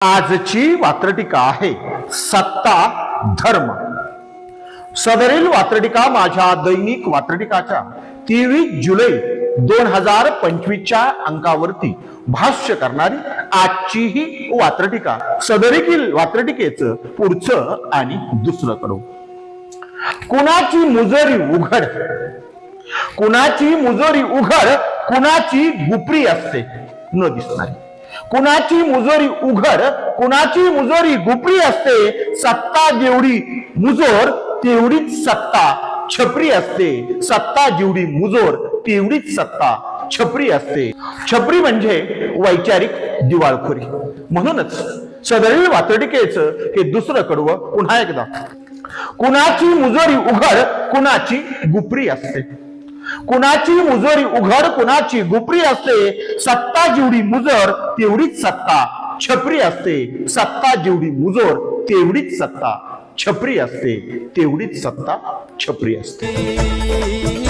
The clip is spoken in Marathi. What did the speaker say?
आजची वात्रटिका आहे सत्ता धर्म. सदरील वात्रटिका माझ्या दैनिक वात्रटिकाच्या तेवीस जुलै दोन हजार पंचवीसच्या अंकावरती भाष्य करणारी आजची ही वात्रटिका. सदरीतील वात्रटिकेचं पुढचं आणि दुसरं कडू कुणाची मुजरी उघड? कुणाची मुजोरी उघड? कुणाची गुपरी असते? न दिसणारी. कुणाची मुजोरी उघड कुणाची मुजोरी गुपरी असते सत्ता जेवढी मुजोर तेवढीच सत्ता छपरी असते. सत्ता जेवढी मुजोर तेवढीच सत्ता छपरी असते. छपरी म्हणजे वैचारिक दिवाळखोरी. म्हणूनच सदरील वातडिकेचं हे दुसरं कडवं पुन्हा एकदा. कुणाची मुजोरी उघड कुणाची गुपरी असते. कुणाची मुजोरी उघड कुणाची गुपरी असते सत्ता जेवढी मुजर तेवढीच सत्ता. छपरी असते सत्ता जेवढी मुजोर तेवढीच सत्ता. छपरी असते तेवढीच सत्ता छपरी असते.